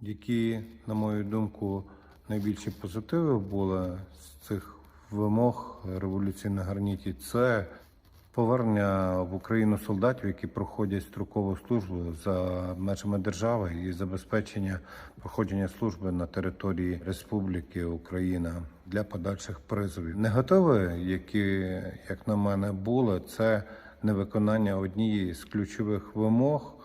Які, на мою думку, найбільші позитиви були з цих вимог революції на гарніті, це повернення в Україну солдатів, які проходять строкову службу за межами держави і забезпечення проходження служби на території Республіки Україна для подальших призовів. Негативи, які, як на мене, були, це невиконання однієї з ключових вимог.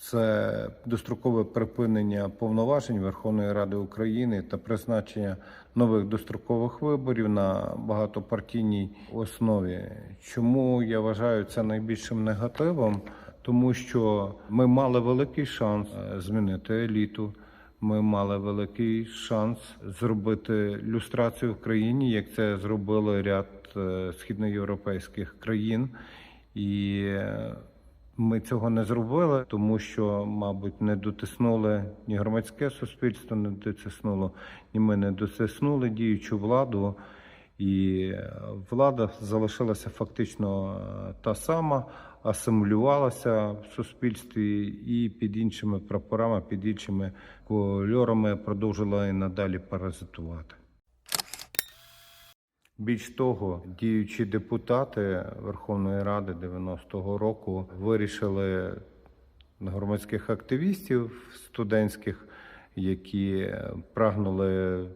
Це дострокове припинення повноважень Верховної Ради України та призначення нових дострокових виборів на багатопартійній основі. Чому я вважаю це найбільшим негативом? Тому що ми мали великий шанс е, змінити еліту. Ми мали великий шанс зробити люстрацію в країні, як це зробили ряд е, східноєвропейських країн. І е, ми цього не зробили, тому що, мабуть, не дотиснули ні громадське суспільство, не дотиснуло, ні ми не дотиснули діючу владу. І е, влада залишилася фактично е, та сама, асимілювалася в суспільстві і під іншими прапорами, під іншими кольорами продовжила і надалі паразитувати. Більш того, діючі депутати Верховної Ради 90-го року вирішили громадських активістів студентських, які прагнули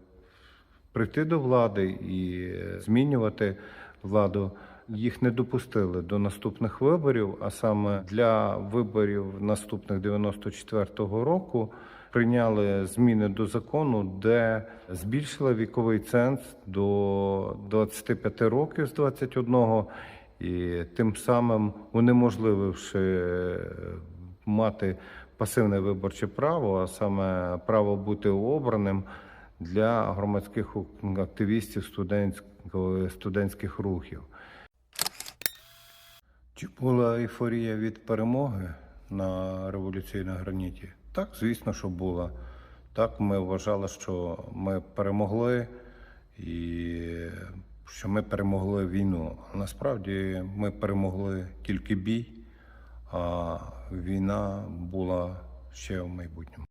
прийти до влади і змінювати владу. Їх не допустили до наступних виборів, а саме для виборів наступних 94-го року прийняли зміни до закону, де збільшили віковий ценз до 25 років з 21, і тим самим унеможлививши мати пасивне виборче право, а саме право бути обраним для громадських активістів студентських рухів. Чи була ейфорія від перемоги на революції на граніті? Так, звісно, що була. Так, ми вважали, що ми перемогли і що ми перемогли війну. Насправді ми перемогли тільки бій, а війна була ще в майбутньому.